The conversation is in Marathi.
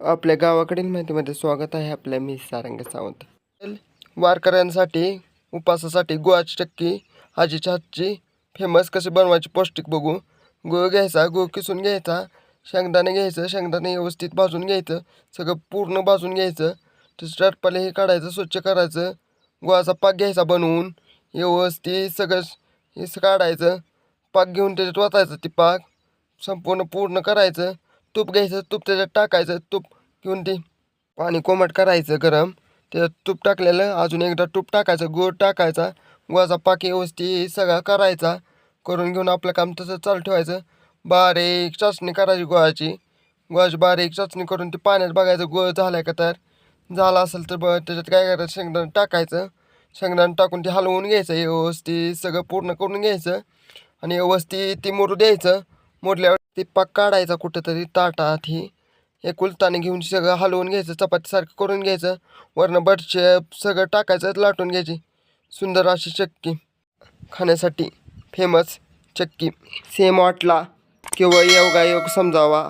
आपल्या गावाकडील माहितीमध्ये स्वागत आहे आपल्या मी सारंग सावंत. वारकऱ्यांसाठी उपासासाठी गुळाची चक्की आजीच्या हातची फेमस कशी बनवायची पौष्टिक बघू. गुळ घ्यायचा गुळ किसून घ्यायचा शेंगदाणे घ्यायचं शेंगदाणे व्यवस्थित भाजून घ्यायचं सगळं पूर्ण भाजून घ्यायचं त्याचं टरपाले हे काढायचं स्वच्छ करायचं गुळाचा पाक घ्यायचा बनवून व्यवस्थित सगळं हे स- काढायचं पाक घेऊन त्याच्यात वाचायचं ती पाक संपूर्ण पूर्ण करायचं तूप घ्यायचं तूप त्याच्यात टाकायचं तूप घेऊन ते पाणी कोमट करायचं गरम. त्याच्यात तूप टाकलेलं अजून एकदा तूप टाकायचं गोड टाकायचा गुळाचा पाक व्यवस्थित सगळा करायचा. करून घेऊन आपलं काम तसं चालू ठेवायचं. बारीक चाचणी करायची गुळाची. गुळाची बारीक चाचणी करून ते पाण्यात बघायचं गुळ झालाय का तर. झाला असेल तर ब त्याच्यात काय करायचं शेंगदाणं टाकायचं. शेंगदाणा टाकून ते हलवून घ्यायचं व्यवस्थित सगळं पूर्ण करून घ्यायचं. आणि व्यवस्थित ती मोरू द्यायचं. मोडल्यावर ते पाक काढायचा कुठंतरी ताटात ही. हे कुलताने घेऊन सगळं हलवून घ्यायचं चपातीसारखं करून घ्यायचं. वरनं बडशेप सगळं टाकायचं लाटून घ्यायची. सुंदर अशी चक्की. खाण्यासाठी फेमस चक्की. सेम वाटला किंवा योगायोग समजावा.